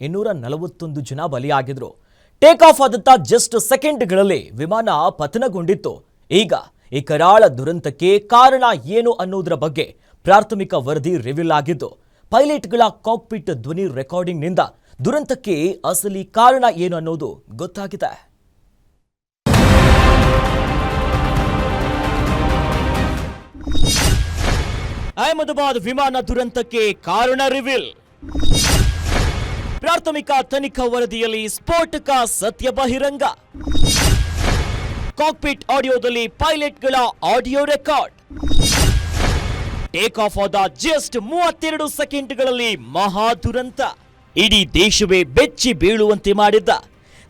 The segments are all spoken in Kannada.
ಇನ್ನೂರ ನಲವತ್ತೊಂದು ಜನ ಬಲಿಯಾಗಿದ್ರು. ಟೇಕ್ ಆಫ್ ಆದಂತ ಜಸ್ಟ್ ಸೆಕೆಂಡ್ಗಳಲ್ಲಿ ವಿಮಾನ ಪತನಗೊಂಡಿತ್ತು. ಈಗ ಈ ಕರಾಳ ದುರಂತಕ್ಕೆ ಕಾರಣ ಏನು ಅನ್ನೋದರ ಬಗ್ಗೆ ಪ್ರಾಥಮಿಕ ವರದಿ ರಿವೀಲ್ ಆಗಿದ್ದು, ಪೈಲಟ್ಗಳ ಕಾಕ್ಪಿಟ್ ಧ್ವನಿ ರೆಕಾರ್ಡಿಂಗ್ನಿಂದ ದುರಂತಕ್ಕೆ ಅಸಲಿ ಕಾರಣ ಏನು ಅನ್ನೋದು ಗೊತ್ತಾಗಿದೆ. ಅಹಮದಾಬಾದ್ ವಿಮಾನ ದುರಂತಕ್ಕೆ ಕಾರಣ ರಿವೀಲ್ ಪ್ರಾಥಮಿಕ ತನಿಖಾ ವರದಿಯಲ್ಲಿ ಸ್ಫೋಟಕ ಸತ್ಯ ಬಹಿರಂಗ. ಕಾಕ್ಪಿಟ್ ಆಡಿಯೋದಲ್ಲಿ ಪೈಲಟ್ಗಳ ಆಡಿಯೋ ರೆಕಾರ್ಡ್. ಟೇಕ್ ಆಫ್ ಆದ ಜಸ್ಟ್ ಮೂವತ್ತೆರಡು ಸೆಕೆಂಡ್ಗಳಲ್ಲಿ ಮಹಾ ದುರಂತ. ಇಡೀ ದೇಶವೇ ಬೆಚ್ಚಿ ಬೀಳುವಂತೆ ಮಾಡಿದ್ದ.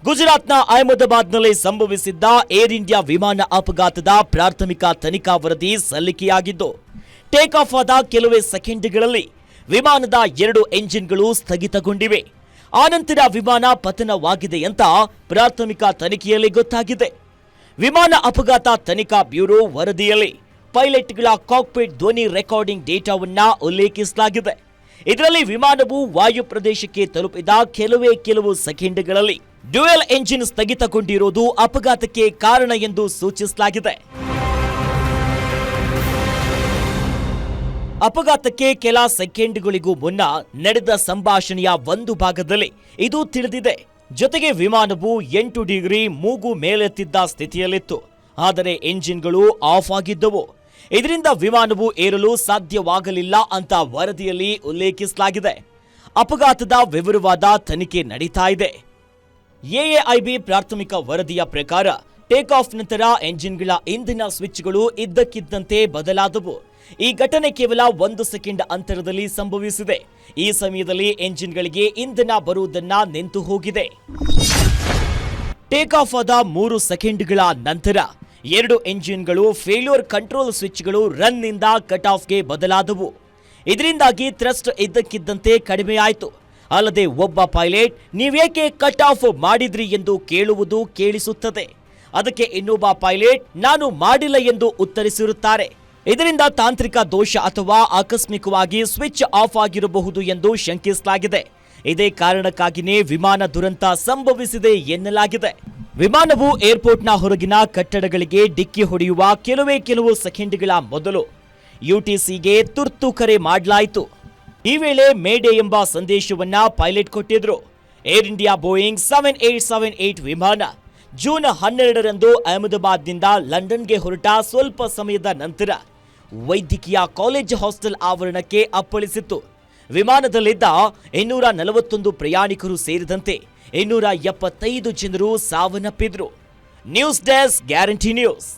ಗುಜರಾತ್ನ ಅಹಮದಾಬಾದ್ನಲ್ಲಿ ಸಂಭವಿಸಿದ್ದ ಏರ್ ಇಂಡಿಯಾ ವಿಮಾನ ಅಪಘಾತದ ಪ್ರಾಥಮಿಕ ತನಿಖಾ ವರದಿ ಸಲ್ಲಿಕೆಯಾಗಿದ್ದು, ಟೇಕ್ ಆಫ್ ಆದ ಕೆಲವೇ ಸೆಕೆಂಡ್ಗಳಲ್ಲಿ ವಿಮಾನದ ಎರಡು ಎಂಜಿನ್ಗಳು ಸ್ಥಗಿತಗೊಂಡಿವೆ. ಆನಂತರ ವಿಮಾನ ಪತನವಾಗಿದೆ ಅಂತ ಪ್ರಾಥಮಿಕ ತನಿಖೆಯಲ್ಲಿ ಗೊತ್ತಾಗಿದೆ. ವಿಮಾನ ಅಪಘಾತ ತನಿಖಾ ಬ್ಯೂರೋ ವರದಿಯಲ್ಲಿ ಪೈಲಟ್ಗಳ ಕಾಕ್ಪಿಟ್ ಧ್ವನಿ ರೆಕಾರ್ಡಿಂಗ್ ಡೇಟಾವನ್ನ ಉಲ್ಲೇಖಿಸಲಾಗಿದೆ. ಇದರಲ್ಲಿ ವಿಮಾನವು ವಾಯು ಪ್ರದೇಶಕ್ಕೆ ತಲುಪಿದ ಕೆಲವೇ ಕೆಲವು ಸೆಕೆಂಡ್ಗಳಲ್ಲಿ ಡ್ಯುಯಲ್ ಎಂಜಿನ್ ಸ್ಥಗಿತಗೊಂಡಿರುವುದು ಅಪಘಾತಕ್ಕೆ ಕಾರಣ ಎಂದು ಸೂಚಿಸಲಾಗಿದೆ. ಅಪಘಾತಕ್ಕೆ ಕೆಲ ಸೆಕೆಂಡ್ಗಳಿಗೂ ಮುನ್ನ ನಡೆದ ಸಂಭಾಷಣೆಯ ಒಂದು ಭಾಗದಲ್ಲಿ ಇದು ತಿಳಿದಿದೆ. ಜೊತೆಗೆ ವಿಮಾನವು ಎಂಟು ಡಿಗ್ರಿ ಮೂಗು ಮೇಲೆತ್ತಿದ್ದ ಸ್ಥಿತಿಯಲ್ಲಿತ್ತು. ಆದರೆ ಎಂಜಿನ್ಗಳು ಆಫ್ ಆಗಿದ್ದವು. ಇದರಿಂದ ವಿಮಾನವು ಏರಲು ಸಾಧ್ಯವಾಗಲಿಲ್ಲ ಅಂತ ವರದಿಯಲ್ಲಿ ಉಲ್ಲೇಖಿಸಲಾಗಿದೆ. ಅಪಘಾತದ ವಿವರವಾದ ತನಿಖೆ ನಡೀತಾ ಇದೆ. ಎಎಐಬಿ ಪ್ರಾಥಮಿಕ ವರದಿಯ ಪ್ರಕಾರ ಟೇಕ್ ಆಫ್ ನಂತರ ಎಂಜಿನ್ಗಳ ಇಂಧನ ಸ್ವಿಚ್ಗಳು ಇದ್ದಕ್ಕಿದ್ದಂತೆ ಬದಲಾದವು. ಈ ಘಟನೆ ಕೇವಲ ಒಂದು ಸೆಕೆಂಡ್ ಅಂತರದಲ್ಲಿ ಸಂಭವಿಸಿದೆ. ಈ ಸಮಯದಲ್ಲಿ ಎಂಜಿನ್ಗಳಿಗೆ ಇಂಧನ ಬರುವುದನ್ನ ನಿಂತು ಹೋಗಿದೆ. ಟೇಕ್ ಆಫ್ ಆದ ಮೂರು ಸೆಕೆಂಡ್ಗಳ ನಂತರ ಎರಡು ಎಂಜಿನ್ಗಳು ಫೇಲ್ಯೂರ್ ಕಂಟ್ರೋಲ್ ಸ್ವಿಚ್ಗಳು ರನ್ನಿಂದ ಕಟ್ ಆಫ್ಗೆ ಬದಲಾದವು. ಇದರಿಂದಾಗಿ ಥ್ರಸ್ಟ್ ಇದ್ದಕ್ಕಿದ್ದಂತೆ ಕಡಿಮೆಯಾಯಿತು ಅಲ್ಲದೆ ಒಬ್ಬ ಪೈಲಟ್ ನೀವೇಕೆ ಕಟ್ ಆಫ್ ಮಾಡಿದ್ರಿ? ಎಂದು ಕೇಳುವುದು ಕೇಳಿಸುತ್ತದೆ. ಅದಕ್ಕೆ ಇನ್ನೊಬ್ಬ ಪೈಲಟ್, ನಾನು ಮಾಡಿಲ್ಲ ಎಂದು ಉತ್ತರಿಸಿರುತ್ತಾರೆ. ಇದರಿಂದ ತಾಂತ್ರಿಕ ದೋಷ ಅಥವಾ ಆಕಸ್ಮಿಕವಾಗಿ ಸ್ವಿಚ್ ಆಫ್ ಆಗಿರಬಹುದು ಎಂದು ಶಂಕಿಸಲಾಗಿದೆ. ಇದೇ ಕಾರಣಕ್ಕಾಗಿಯೇ ವಿಮಾನ ದುರಂತ ಸಂಭವಿಸಿದೆ ಎನ್ನಲಾಗಿದೆ. ವಿಮಾನವು ಏರ್ಪೋರ್ಟ್ನ ಹೊರಗಿನ ಕಟ್ಟಡಗಳಿಗೆ ಡಿಕ್ಕಿ ಹೊಡೆಯುವ ಕೆಲವೇ ಕೆಲವು ಸೆಕೆಂಡ್ಗಳ ಮೊದಲು ಯುಟಿಸಿಗೆ ತುರ್ತು ಕರೆ ಮಾಡಲಾಯಿತು. ಈ ವೇಳೆ ಮೇಡೆ ಎಂಬ ಸಂದೇಶವನ್ನ ಪೈಲಟ್ ಕೊಟ್ಟಿದ್ರು. Air India Boeing seven eight seven eight ವಿಮಾನ ಜೂನ್ ಹನ್ನೆರಡರಂದು ಅಹಮದಾಬಾದ್ನಿಂದ ಲಂಡನ್ಗೆ ಹೊರಟ ಸ್ವಲ್ಪ ಸಮಯದ ನಂತರ ವೈದ್ಯಕೀಯ ಕಾಲೇಜ್ ಹಾಸ್ಟೆಲ್ ಆವರಣಕ್ಕೆ ಅಪ್ಪಳಿಸಿತ್ತು. ವಿಮಾನದಲ್ಲಿದ್ದ ಇನ್ನೂರ ನಲವತ್ತೊಂದು ಪ್ರಯಾಣಿಕರು ಸೇರಿದಂತೆ ಇನ್ನೂರ ಎಪ್ಪತ್ತೈದು ಜನರು ಸಾವನ್ನಪ್ಪಿದ್ರು. News desk guarantee news.